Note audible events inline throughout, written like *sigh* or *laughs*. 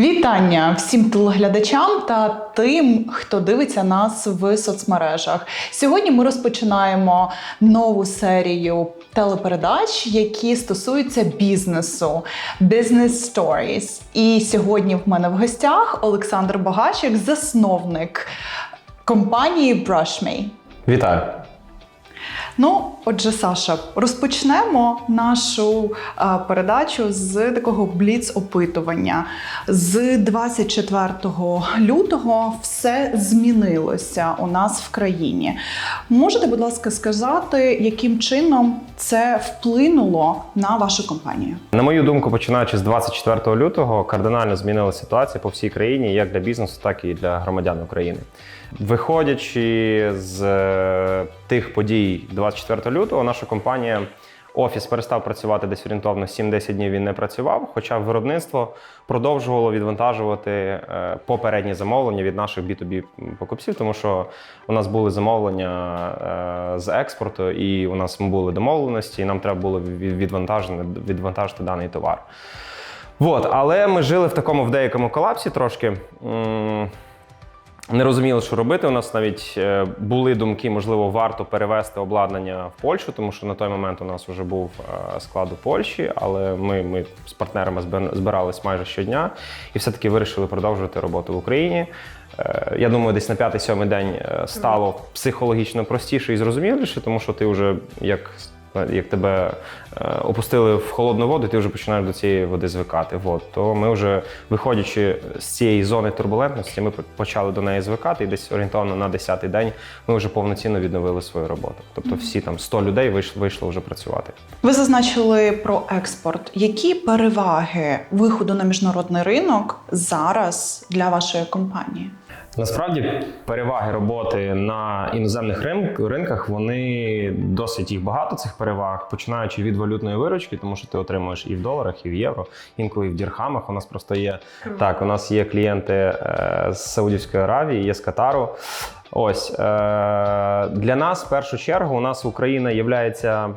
Вітання всім телеглядачам та тим, хто дивиться нас в соцмережах. Сьогодні ми розпочинаємо нову серію телепередач, які стосуються бізнесу Business Stories. І сьогодні в мене в гостях Олександр Багачик, засновник компанії BrushMe. Вітаю! Ну, отже, Саша, розпочнемо нашу а, передачу з такого бліц-опитування. З 24 лютого все змінилося у нас в країні. Можете, будь ласка, сказати, яким чином це вплинуло на вашу компанію? На мою думку, починаючи з 24 лютого, кардинально змінилася ситуація по всій країні, як для бізнесу, так і для громадян України. Виходячи з е, тих подій 24 лютого, наша компанія. Офіс перестав працювати десь орієнтовно 7-10 днів він не працював, хоча виробництво продовжувало відвантажувати е, попередні замовлення від наших B2B покупців, тому що у нас були замовлення е, з експорту, і у нас були домовленості, і нам треба було відвантажити, відвантажити даний товар. Вот, але ми жили в такому в деякому колапсі трошки. Не розуміли, що робити. У нас навіть е, були думки, можливо, варто перевести обладнання в Польщу, тому що на той момент у нас вже був е, склад у Польщі, але ми, ми з партнерами збир- збирались майже щодня і все-таки вирішили продовжувати роботу в Україні. Е, Я думаю, десь на п'ятий-сьомий день стало психологічно простіше і зрозуміліше, тому що ти вже як. Як тебе е, опустили в холодну воду, ти вже починаєш до цієї води звикати. От. То ми вже, виходячи з цієї зони турбулентності, ми почали до неї звикати, і десь орієнтовно на 10-й день ми вже повноцінно відновили свою роботу. Тобто всі там 100 людей вийшло, вийшло вже працювати. Ви зазначили про експорт. Які переваги виходу на міжнародний ринок зараз для вашої компанії? Насправді переваги роботи на іноземних рин- ринках вони досить їх багато цих переваг, починаючи від валютної виручки, тому що ти отримуєш і в доларах, і в євро, інколи і в дірхамах. У нас просто є так. У нас є клієнти е, з Саудівської Аравії, є з Катару. Ось е, для нас в першу чергу у нас Україна являється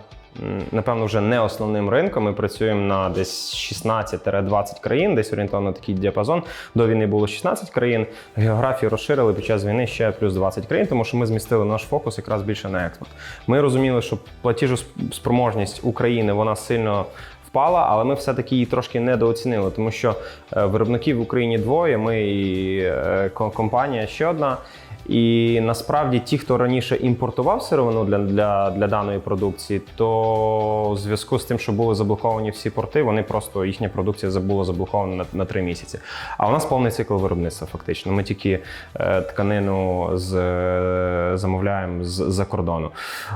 напевно вже не основним ринком. Ми працюємо на десь 16-20 країн, десь орієнтовно такий діапазон. До війни було 16 країн. Географію розширили під час війни ще плюс 20 країн, тому що ми змістили наш фокус якраз більше на експорт. Ми розуміли, що платіжоспроможність України вона сильно. Впала, але ми все-таки її трошки недооцінили, тому що е, виробників в Україні двоє. Ми і е, компанія ще одна. І насправді ті, хто раніше імпортував сировину для, для, для даної продукції, то в зв'язку з тим, що були заблоковані всі порти, вони просто їхня продукція була заблокована на, на три місяці. А у нас повний цикл виробництва, фактично. Ми тільки е, тканину з, е, замовляємо з, за кордону.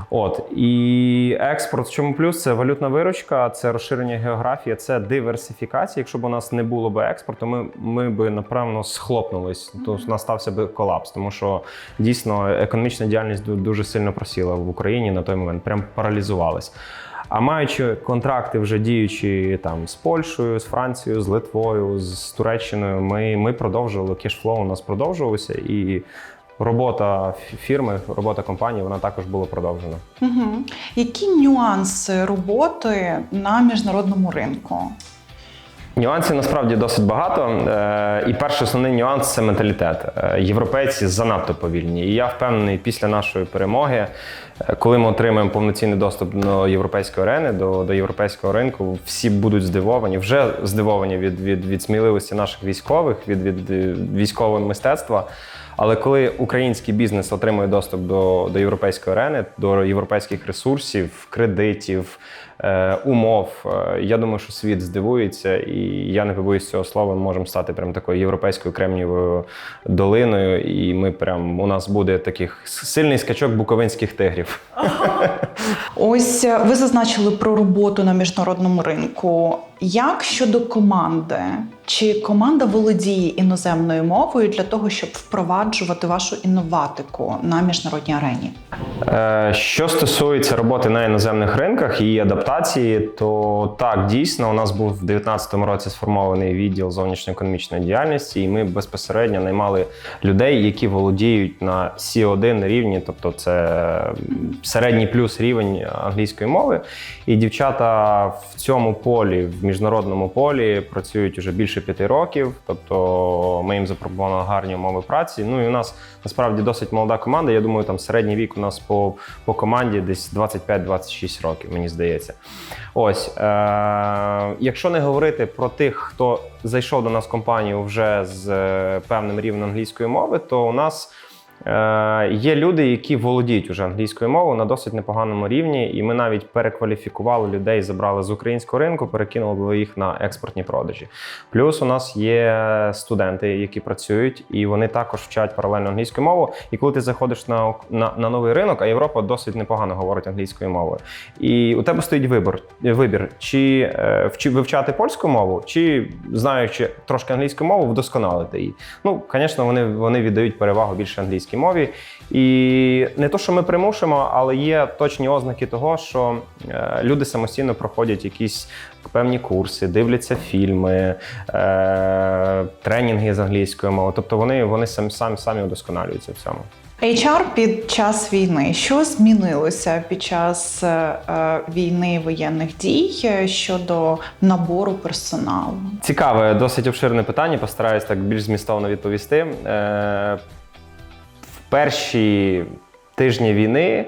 От і експорт, в чому плюс? Це валютна виручка, це розширення географії, це диверсифікація. Якщо б у нас не було б експорту, ми, ми би напевно схлопнулись. То настався би колапс, тому що дійсно економічна діяльність дуже сильно просіла в Україні на той момент, прям паралізувалась. А маючи контракти вже діючі там з Польщею, з Францією, з Литвою, з Туреччиною, ми, ми продовжували кешфлоу у нас продовжувався і. Робота фірми, робота компанії, вона також була продовжена. Угу. Які нюанси роботи на міжнародному ринку? Нюансів насправді досить багато. Е, І перший основний нюанс це менталітет. Е, Європейці занадто повільні. І я впевнений, після нашої перемоги, е, коли ми отримаємо повноцінний доступ до європейської арени, до, до європейського ринку, всі будуть здивовані, вже здивовані від, від, від сміливості наших військових, від, від, від військового мистецтва. Але коли український бізнес отримує доступ до, до європейської арени, до європейських ресурсів, кредитів, е, умов, е, я думаю, що світ здивується, і я не побоюсь цього слова. Ми можемо стати прям такою європейською кремнієвою долиною. І ми прям у нас буде таких сильний скачок буковинських тигрів. Ось е, ви зазначили про роботу на міжнародному ринку. Як щодо команди? Чи команда володіє іноземною мовою для того, щоб впроваджувати вашу інноватику на міжнародній арені? Е, Що стосується роботи на іноземних ринках і адаптації. то так, дійсно, у нас був в 2019 році сформований відділ зовнішньоекономічної діяльності, і ми безпосередньо наймали людей, які володіють на C1 рівні, тобто це середній плюс рівень англійської мови. І дівчата в цьому полі, в міжнародному полі, працюють уже більше п'яти років. Тобто ми їм запропонували гарні умови праці. Ну і у нас насправді досить молода команда. Я думаю, там середній вік у нас по, по команді десь 25-26 років, мені здається. Ось, е- якщо не говорити про тих, хто зайшов до нас в компанію вже з е, певним рівнем англійської мови, то у нас. Е, Є люди, які володіють уже англійською мовою на досить непоганому рівні, і ми навіть перекваліфікували людей, забрали з українського ринку, перекинули їх на експортні продажі. Плюс у нас є студенти, які працюють, і вони також вчать паралельно англійську мову. І коли ти заходиш на, на, на новий ринок, а Європа досить непогано говорить англійською мовою. І у тебе стоїть вибір, вибір чи е, вивчати польську мову, чи знаючи трошки англійську мову, вдосконалити її. Ну, звісно, вони, вони віддають перевагу більше англійській мові. І не то, що ми примушуємо, але є точні ознаки того, що е, люди самостійно проходять якісь певні курси, дивляться фільми, е, тренінги з англійської мови. Тобто вони, вони самі, самі, самі удосконалюються в цьому. HR під час війни. Що змінилося під час е, війни воєнних дій щодо набору персоналу? Цікаве, досить обширне питання. Постараюсь так більш змістовно відповісти. Перші тижні війни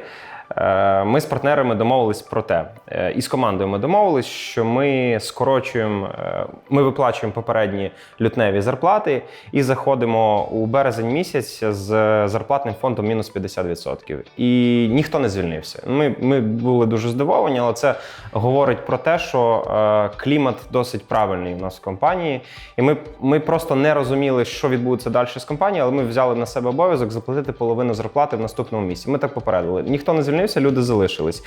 е, ми з партнерами домовились про те, е, і з командою ми домовились, що ми скорочуємо, е, ми виплачуємо попередні лютневі зарплати і заходимо у березень місяць з зарплатним фондом мінус 50%. І ніхто не звільнився. Ми, ми були дуже здивовані, але це говорить про те, що е, клімат досить правильний у нас в компанії. І ми, ми просто не розуміли, що відбудеться далі з компанією, але ми взяли на себе обов'язок заплатити половину зарплати в наступному місці. Ми так попередили. Ніхто не звільнився, люди залишились.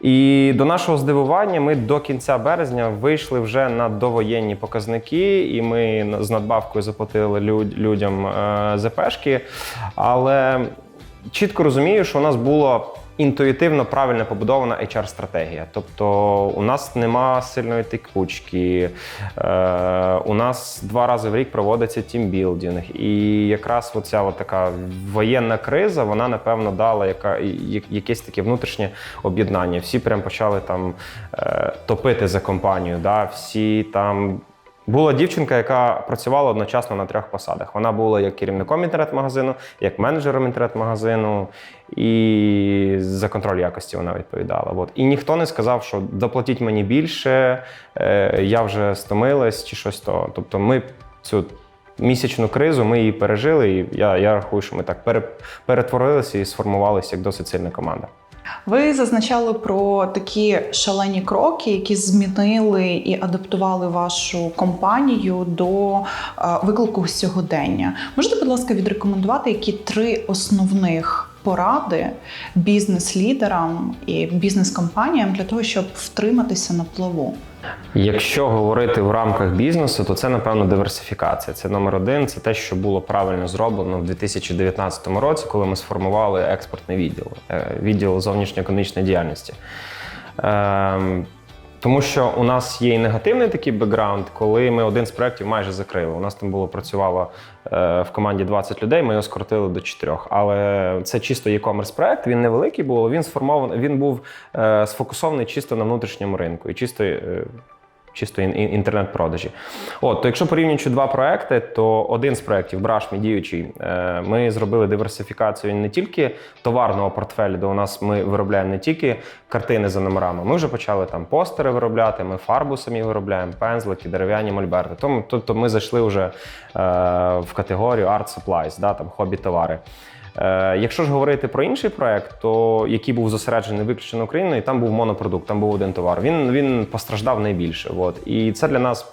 І до нашого здивування, ми до кінця березня вийшли вже на довоєнні показники, і ми з надбавкою заплатили люд- людям е, ЗПшки. Але чітко розумію, що у нас було інтуїтивно правильно побудована HR-стратегія. Тобто у нас нема сильної текучки, е, у нас два рази в рік проводиться тімбілдинг. І якраз оця така воєнна криза, вона напевно дала яка, якесь таке внутрішнє об'єднання. Всі прям почали там е, топити за компанію. Да? Всі там була дівчинка, яка працювала одночасно на трьох посадах. Вона була як керівником інтернет-магазину, як менеджером інтернет-магазину, і за контроль якості вона відповідала. От. І ніхто не сказав, що доплатіть мені більше, е, я вже стомилась чи щось то. Тобто ми цю місячну кризу ми її пережили, і я, я рахую, що ми так пере, перетворилися і сформувалися як досить сильна команда. Ви зазначали про такі шалені кроки, які змінили і адаптували вашу компанію до е, виклику сьогодення. Можете, будь ласка, відрекомендувати які три основних поради бізнес-лідерам і бізнес-компаніям для того, щоб втриматися на плаву? Якщо говорити в рамках бізнесу, то це напевно диверсифікація. Це номер один. Це те, що було правильно зроблено в 2019 році, коли ми сформували експортний відділ, е, відділ зовнішньоекономічної діяльності. Тому що у нас є і негативний такий бекграунд, коли ми один з проєктів майже закрили. У нас там було працювало е, в команді 20 людей, ми його скоротили до 4. Але це чисто e-commerce проект. Він невеликий був, але він сформований. Він був е, сфокусований чисто на внутрішньому ринку і чисто. Чисто ін- ін- інтернет-продажі. От, то якщо порівнюючи два проекти, то один з проєктів Brush діючий, е, ми зробили диверсифікацію не тільки товарного портфелю, де у нас ми виробляємо не тільки картини за номерами. Ми вже почали там постери виробляти, ми фарбу самі виробляємо, пензлики, дерев'яні мольберти. Тому тобто ми зайшли вже е, в категорію Art Supplies, да, там хобі-товари. Е, якщо ж говорити про інший проект, то який був зосереджений виключно Україною, там був монопродукт, там був один товар. Він, він постраждав найбільше. От. І це для нас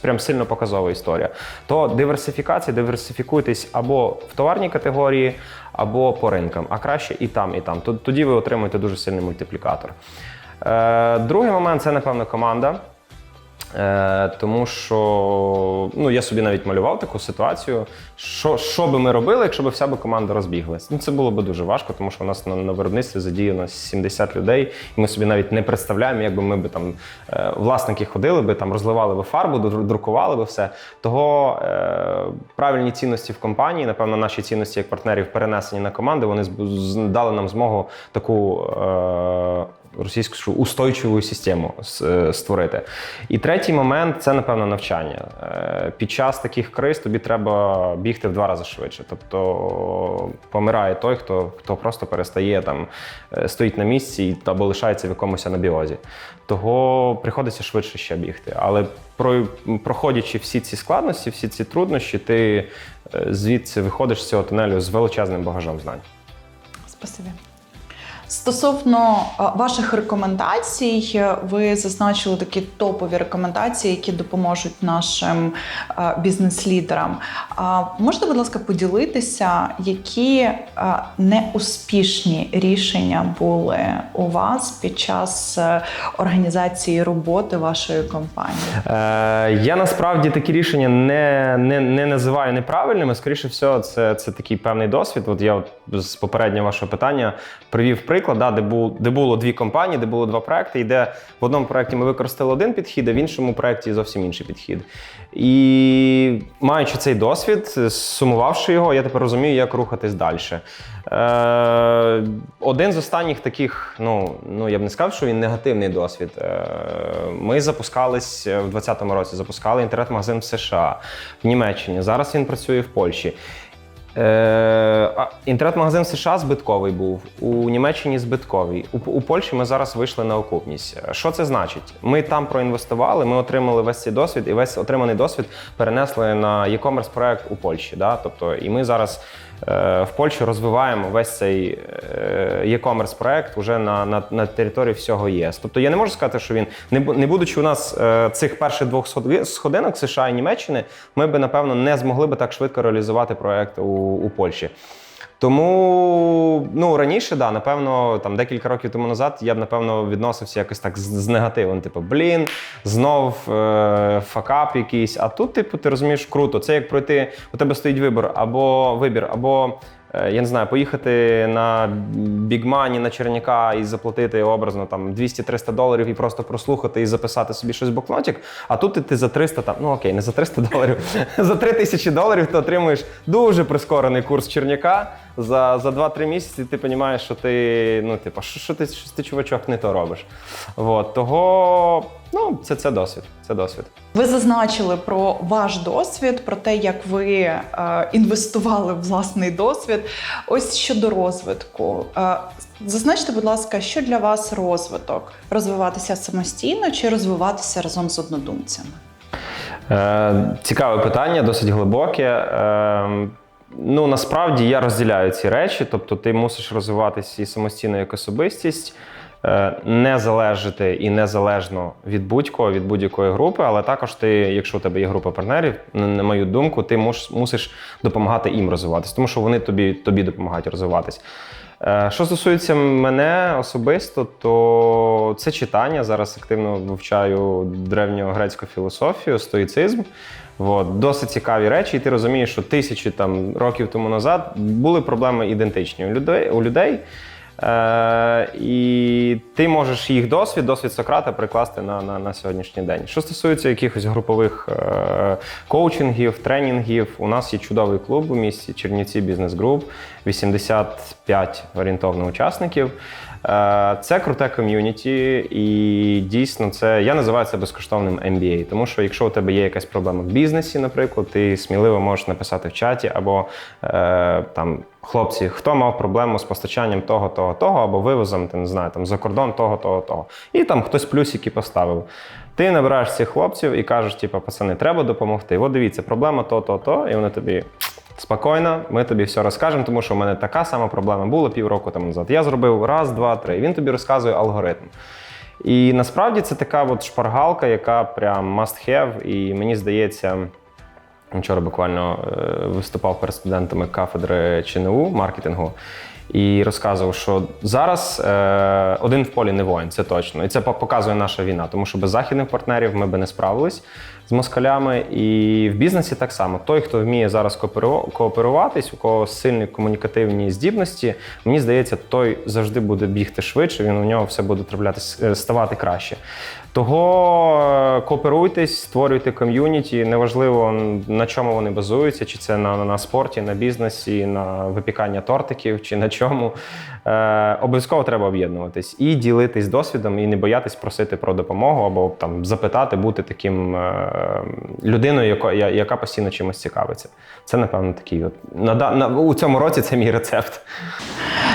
прям сильно показова історія. То диверсифікація, диверсифікуйтесь або в товарній категорії, або по ринкам, а краще і там, і там. Тоді ви отримуєте дуже сильний мультиплікатор. Е, другий момент це, напевно, команда. Е, тому що ну, я собі навіть малював таку ситуацію. Що, що би ми робили, якщо б вся би команда розбіглась? Ну, це було б дуже важко, тому що у нас на, на виробництві задіяно 70 людей, і ми собі навіть не представляємо, якби ми би там е, власники ходили би, там розливали би фарбу, дру- друкували би все. Того е, правильні цінності в компанії, напевно, наші цінності як партнерів перенесені на команди, вони дали нам змогу таку. Е, російську устойчиву систему е, створити. І третій момент це, напевно, навчання. Е, Під час таких криз тобі треба бігти в два рази швидше. Тобто помирає той, хто, хто просто перестає там, е, стоїть на місці або лишається в якомусь анабіозі. Того приходиться швидше ще бігти. Але про, проходячи всі ці складності, всі ці труднощі, ти звідси виходиш з цього тунелю з величезним багажом знань. Спасибі. Стосовно е, ваших рекомендацій, е, ви зазначили такі топові рекомендації, які допоможуть нашим е, бізнес-лідерам. Можете, будь ласка, поділитися, які неуспішні рішення були у вас під час організації роботи вашої компанії? Е, я насправді такі рішення не, не, не називаю неправильними. Скоріше всього, це, це такий певний досвід. От я от з попереднього вашого питання привів приклад, да, де, був, де було дві компанії, де було два проекти, і де в одному проєкті ми використали один підхід, а в іншому проєкті зовсім інший підхід. І маючи цей досвід, сумувавши його, я тепер розумію, як рухатись далі. Е, один з останніх таких, ну, ну я б не сказав, що він негативний досвід. Е, ми запускались е, в 2020 році, запускали інтернет-магазин в США, в Німеччині. Зараз він працює в Польщі. Е, інтернет-магазин США збитковий був, у Німеччині збитковий. У, у Польщі ми зараз вийшли на окупність. Що це значить? Ми там проінвестували, ми отримали весь цей досвід, і весь отриманий досвід перенесли на e-commerce проект у Польщі. Да? Тобто, і ми зараз в Польщі розвиваємо весь цей е, e-commerce проект уже на, на, на території всього ЄС. Тобто я не можу сказати, що він не, не будучи у нас е, цих перших двох сходинок США і Німеччини, ми би напевно не змогли би так швидко реалізувати проект у, у Польщі. Тому ну раніше, да, напевно, там декілька років тому назад я б напевно відносився якось так з, з негативом. Типу, блін, знов е, факап якийсь. А тут, типу, ти розумієш, круто. Це як пройти. У тебе стоїть вибір або вибір, або я не знаю, поїхати на бігмані на Черняка і заплатити образно там 200-300 доларів і просто прослухати і записати собі щось в блокнотик. А тут ти, за 300, там, ну окей, не за 300 доларів, *laughs* за 3000 доларів ти отримуєш дуже прискорений курс Черняка. За, за 2-3 місяці ти розумієш, що ти, ну, типу, що, що ти, що ти чувачок не то робиш. Вот, того, ну, це, це досвід. Це досвід. Ви зазначили про ваш досвід, про те, як ви е, інвестували в власний досвід. Ось щодо розвитку. Е, зазначте, будь ласка, що для вас розвиток? Розвиватися самостійно чи розвиватися разом з однодумцями? Е, цікаве питання, досить глибоке. Е, ну, насправді я розділяю ці речі, тобто ти мусиш розвиватися і самостійно як особистість, не залежати і незалежно від будь-кого, від будь-якої групи, але також ти, якщо у тебе є група партнерів, на мою думку, ти мусиш допомагати їм розвиватися, тому що вони тобі, тобі допомагають розвиватись. Е, Що стосується мене особисто, то це читання. Зараз активно вивчаю древньогрецьку філософію, стоїцизм. От, досить цікаві речі, і ти розумієш, що тисячі там, років тому назад були проблеми ідентичні у людей. У людей. Е, і ти можеш їх досвід, досвід Сократа прикласти на, на, на сьогоднішній день. Що стосується якихось групових е, коучингів, тренінгів, у нас є чудовий клуб у місті Чернівці Бізнес Груп, 85 орієнтовно учасників. Е, Це круте ком'юніті, і дійсно це я називаю це безкоштовним MBA, тому що якщо у тебе є якась проблема в бізнесі, наприклад, ти сміливо можеш написати в чаті або е, там. Хлопці, хто мав проблему з постачанням того, того, того, або вивозом, ти не знаю, там за кордон того, того, того. І там хтось плюсики поставив. Ти набираєш цих хлопців і кажеш, типу, пацани, треба допомогти. От дивіться, проблема то, то, то, і вони тобі. Спокійно, ми тобі все розкажемо, тому що в мене така сама проблема була півроку тому назад. Я зробив раз, два, три. Він тобі розказує алгоритм. І насправді це така от шпаргалка, яка прям must have. І мені здається, вчора буквально е, виступав перед студентами кафедри ЧНУ маркетингу. і розказував, що зараз е, один в полі не воїн, це точно. І це показує наша війна, тому що без західних партнерів ми би не справились з москалями. І в бізнесі так само. Той, хто вміє зараз кооперу- кооперуватись, у кого сильні комунікативні здібності, мені здається, той завжди буде бігти швидше, він у нього все буде траплятись, е, ставати краще. Того е, кооперуйтесь, створюйте ком'юніті. Неважливо на чому вони базуються, чи це на, на спорті, на бізнесі, на випікання тортиків, чи на чому. Е, обов'язково треба об'єднуватись і ділитись досвідом, і не боятись просити про допомогу або там запитати, бути таким е, людиною, яко, я- яка постійно чимось цікавиться. Це напевно такий. От на, на у цьому році це мій рецепт.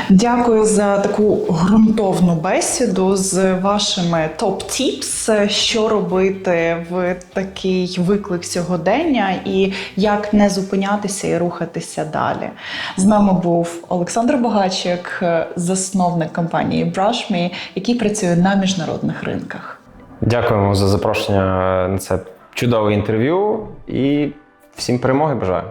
Дякую за таку ґрунтовну бесіду з вашими топ-тіпс, що робити в такий виклик сьогодення і як не зупинятися і рухатися далі. З нами був Олександр Богачик, засновник компанії BrushMe, який працює на міжнародних ринках. Дякуємо за запрошення на це чудове інтерв'ю і всім перемоги бажаю.